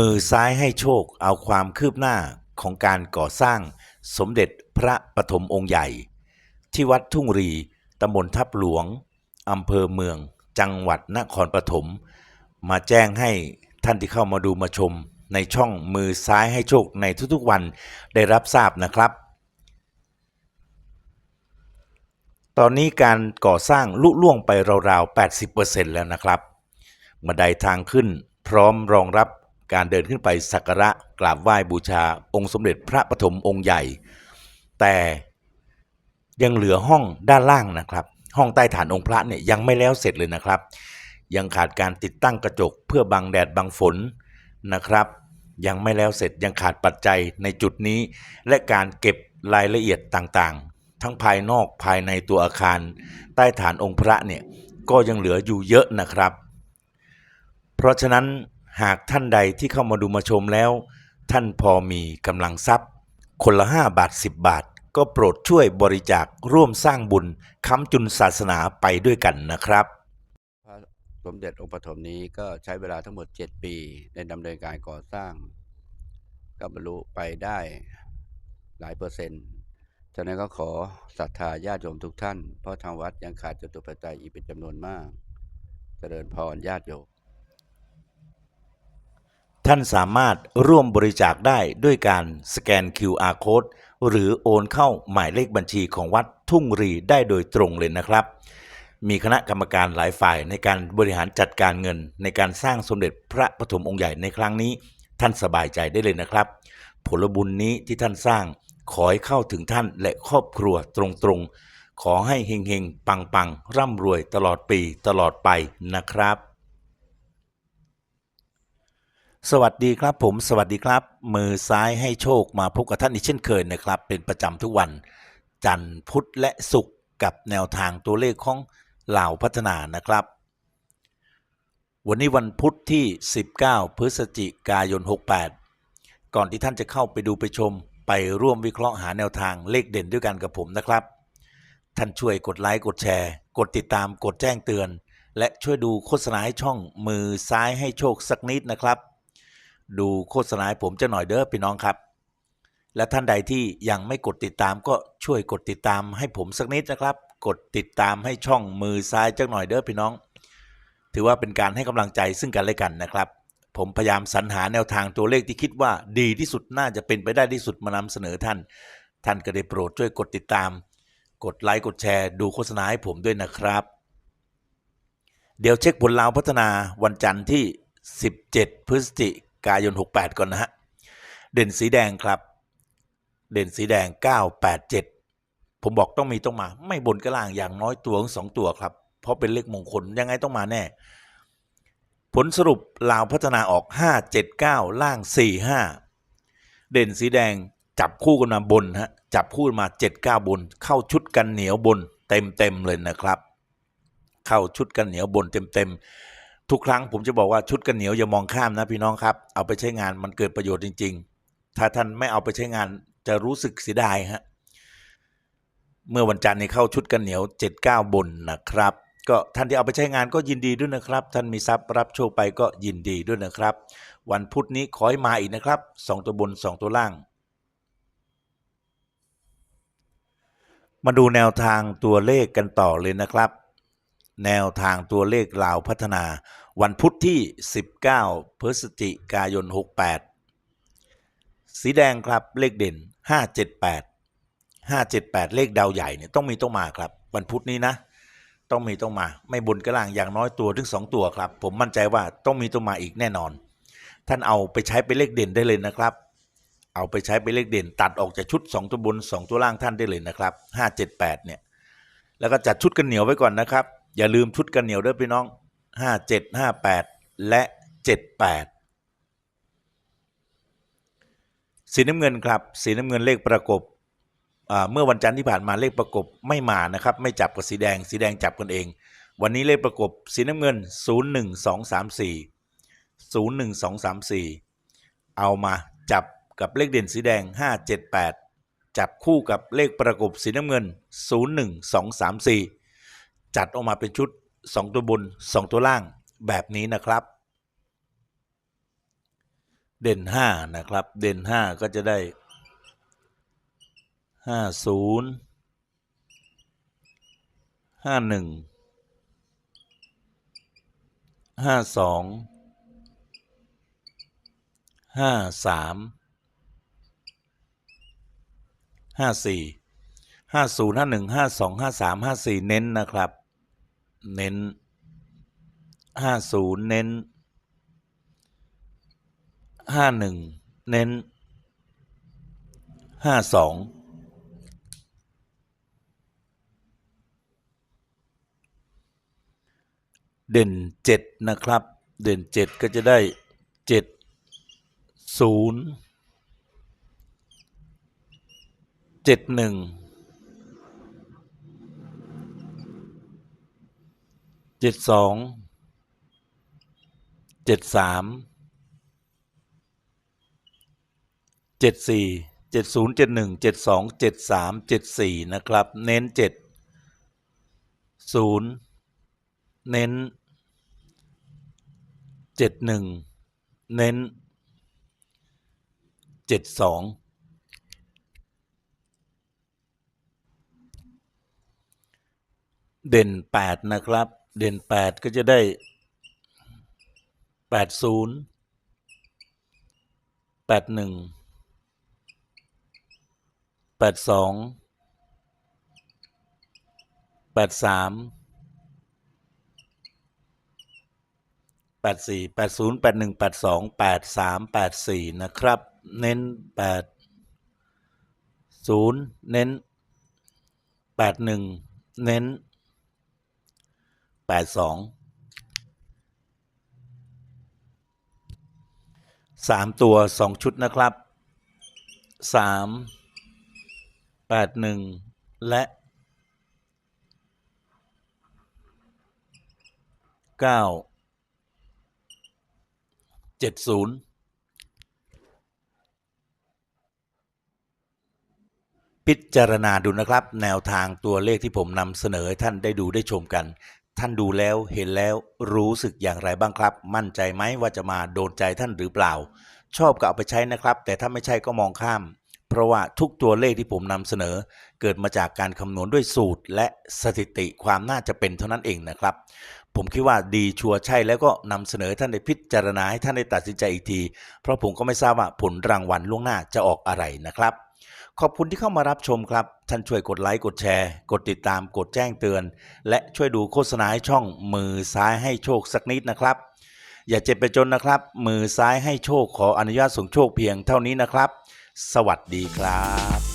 มือซ้ายให้โชคเอาความคืบหน้าของการก่อสร้างสมเด็จพระปฐมองค์ใหญ่ ที่วัดทุ่งรีตำบลทับหลวงอำเภอเมือง จังหวัดนครปฐมมาแจ้งให้ท่านที่เข้ามาดูมาชมในช่องมือซ้ายให้โชคในทุกๆวันได้รับทราบนะครับ ตอนนี้การก่อสร้างลุล่วงไปราวๆ 80%แล้วนะครับบันไดทางขึ้นพร้อมรองรับ การเดินขึ้นไปสักการะกราบไหว้บูชาองค์สมเด็จพระปฐมองค์ใหญ่ แต่ยังเหลือห้องด้านล่างนะครับ ห้องใต้ฐานองค์พระเนี่ยยังไม่แล้วเสร็จเลยนะครับ ยังขาดการติดตั้งกระจกเพื่อบังแดดบังฝนนะครับ ยังไม่แล้วเสร็จยังขาดปัจจัยในจุดนี้ และการเก็บรายละเอียดต่างๆ ทั้งภายนอกภายในตัวอาคาร ใต้ฐานองค์พระเนี่ยก็ยังเหลืออยู่เยอะนะครับ เพราะฉะนั้น หากท่านใดที่เข้ามาดูมาชมแล้ว ท่านพอมีกำลังทรัพย์ คนละ 5 บาท 10 บาท ก็โปรดช่วยบริจาคร่วมสร้างบุญค้ำจุนศาสนาไปด้วยกันนะครับ พระสมเด็จองค์ปฐมนี้ก็ใช้เวลาทั้งหมด 7 ปีในดำเนินการก่อสร้าง ก็บรรลุไปได้หลายเปอร์เซ็นต์ฉะนั้นก็ขอศรัทธาญาติโยมทุกท่าน เพราะทางวัดยังขาดจตุปัจจัยอีกเป็นจำนวนมาก เจริญพรญาติโยม ท่านสามารถร่วมบริจาคได้ด้วยการสแกน QR Code หรือโอนเข้าหมายเลขบัญชีของวัดทุ่งรีได้โดยตรงเลยนะครับ มีคณะกรรมการหลายฝ่ายในการบริหารจัดการเงิน ในการสร้างสมเด็จพระปฐมองค์ใหญ่ในครั้งนี้ ท่านสบายใจได้เลยนะครับ ผลบุญนี้ที่ท่านสร้างขอให้เข้าถึงท่านและครอบครัวตรงๆ ขอให้เฮงๆ ปังๆ ร่ำรวยตลอดปีตลอดไปนะครับ สวัสดีครับผมสวัสดีครับ มือซ้ายให้โชคมาพบกับท่านอีกเช่นเคยนะครับ เป็นประจำทุกวัน จันทร์พุธและศุกร์กับแนวทางตัวเลขของเหล่าพัฒนานะครับ วันนี้วันพุธที่ 19 พฤศจิกายน 68 ก่อนที่ท่านจะเข้าไปดูไปชม ไปร่วมวิเคราะห์หาแนวทางเลขเด่นด้วยกันกับผมนะครับ ท่านช่วยกดไลค์กดแชร์ กดติดตามกดแจ้งเตือน และช่วยดูโฆษณาให้ช่องมือซ้ายให้โชคสักนิดนะครับ ดูโฆษณาผมจะหน่อยเด้อพี่น้องครับ และท่านใดที่ยังไม่กดติดตามก็ช่วยกดติดตามให้ผมสักนิดนะครับ กดติดตามให้ช่องมือซ้ายจักหน่อยเด้อพี่น้อง ถือว่าเป็นการให้กำลังใจซึ่งกันและกันนะครับ ผมพยายามสรรหาแนวทางตัวเลขที่คิดว่าดีที่สุดน่าจะเป็นไปได้ที่สุดมานำเสนอท่าน ท่านก็ได้โปรดช่วยกดติดตาม กดไลค์กดแชร์ ดูโฆษณาให้ผมด้วยนะครับ เดี๋ยวเช็คผลลาวพัฒนาวันจันทร์ที่ 17 พฤศจิ กายน 68 ก่อนนะฮะ เด่นสีแดงครับ เด่นสีแดง 987 ผมบอกต้องมีต้องมา ไม่บนก็ล่างอย่างน้อยตัวสองตัวครับ เพราะเป็นเลขมงคลยังไงต้องมาแน่ ผลสรุปลาวพัฒนาออก 579 ล่าง 45 เด่นสีแดงจับคู่กันมาบนฮะจับคู่กันมา 79 บน เข้าชุดกันเหนียวบน เต็มเต็มเลยนะครับ เข้าชุดกันเหนียวบนเต็มเต็ม ทุกครั้งผมจะบอกว่าชุดกันเหนียวอย่ามองข้ามนะพี่น้องครับ เอาไปใช้งานมันเกิดประโยชน์จริง ๆ ถ้าท่านไม่เอาไปใช้งานจะรู้สึกเสียดายฮะเมื่อวันจันทร์นี้เข้าชุดกันเหนียว79บนนะครับ ก็ท่านที่เอาไปใช้งานก็ยินดีด้วยนะครับ ท่านมีทรัพย์รับโชคไปก็ยินดีด้วยนะครับ วันพุธนี้ขอให้มาอีกนะครับ 2 ตัวบน 2 ตัวล่าง มาดูแนวทางตัวเลขกันต่อเลยนะครับ แนวทางตัวเลขลาวพัฒนา วันพุธที่ 19 พฤศจิกายน 68 สีแดงครับเลขเด่น 578 578 เลขดาวใหญ่เนี่ยต้องมีต้องมาครับ วันพุธนี้นะ ต้องมีต้องมา ไม่บนก็ล่างอย่างน้อยตัวถึง 2 ตัวครับ ผมมั่นใจว่าต้องมีต้องมาอีกแน่นอน ท่านเอาไปใช้เป็นเลขเด่นได้เลยนะครับ เอาไปใช้เป็นเลขเด่น ตัดออกจากชุด 2 ตัวบน 2 ตัวล่างท่านได้เลยนะครับ 578 เนี่ยแล้วก็จัดชุดกันเหนียวไว้ก่อนนะครับ อย่าลืมชุดกันเหนียวด้วยพี่น้อง57 58แปดและ78สีน้ำเงินครับ สีน้ำเงินเลขประกบเมื่อวันจันทร์ที่ผ่านมาเลขประกบไม่มานะครับ ไม่จับกับสีแดง สีแดงจับกันเอง วันนี้เลขประกบสีน้ำเงิน 01234 01234 เอามาจับกับเลขเด่นสีแดง 578 จับคู่กับเลขประกบสีน้ำเงิน 01234 จัดออกมาเป็นชุด 2 ตัวบน 2 ตัวล่างแบบนี้นะครับ เด่นห้านะครับ เด่นห้าก็จะได้ห้าศูนย์ห้าหนึ่งห้าสองห้าสามห้าสี่ห้าศูนย์ห้าหนึ่งห้าสองห้าสามห้าสี่เน้นนะครับ เน้นห้าศูนย์เน้นห้าหนึ่งเน้นห้าสองเด่นเจ็ดนะครับ เด่นเจ็ดก็จะได้เจ็ดศูนย์เจ็ดหนึ่ง เจ็ดสองเจ็ดสามเจ็ดสี่เจ็ดศูนย์เจ็ดหนึ่งเจ็ดสองเจ็ดสามเจ็ดสี่นะครับ เน้นเจ็ดศูนย์เน้นเจ็ดหนึ่งเน้นเจ็ดสองเด่นแปดนะครับ เด่นแปดก็จะได้แปดศูนย์แปดหนึ่งแปดสองแปดสามแปดสี่แปดศูนย์แปดหนึ่งแปดสองแปดสามแปดสี่นะครับ เน้นแปดศูนย์เน้นแปดหนึ่งเน้น แปดสองสามตัวสองชุดนะครับสามแปดหนึ่งและเก้าเจ็ดศูนย์พิจารณาดูนะครับ แนวทางตัวเลขที่ผมนำเสนอให้ท่านได้ดูได้ชมกัน ท่านดูแล้วเห็นแล้วรู้สึกอย่างไรบ้างครับ มั่นใจไหมว่าจะมาโดนใจท่านหรือเปล่า ชอบก็เอาไปใช้นะครับ แต่ถ้าไม่ใช่ก็มองข้าม เพราะว่าทุกตัวเลขที่ผมนำเสนอ เกิดมาจากการคำนวณด้วยสูตร และสถิติความน่าจะเป็นเท่านั้นเองนะครับ ผมคิดว่าดีชัวร์ใช่แล้วก็นำเสนอท่านได้พิจารณาให้ท่านได้ตัดสินใจอีกที เพราะผมก็ไม่ทราบว่าผลรางวัลล่วงหน้าจะออกอะไรนะครับ ขอบคุณที่เข้ามารับชมครับ ท่านช่วยกดไลค์กดแชร์ กดติดตามกดแจ้งเตือน และช่วยดูโฆษณาให้ช่องมือซ้ายให้โชคสักนิดนะครับ อย่าเจ็บไปจนนะครับ มือซ้ายให้โชคขออนุญาตส่งโชคเพียงเท่านี้นะครับ สวัสดีครับ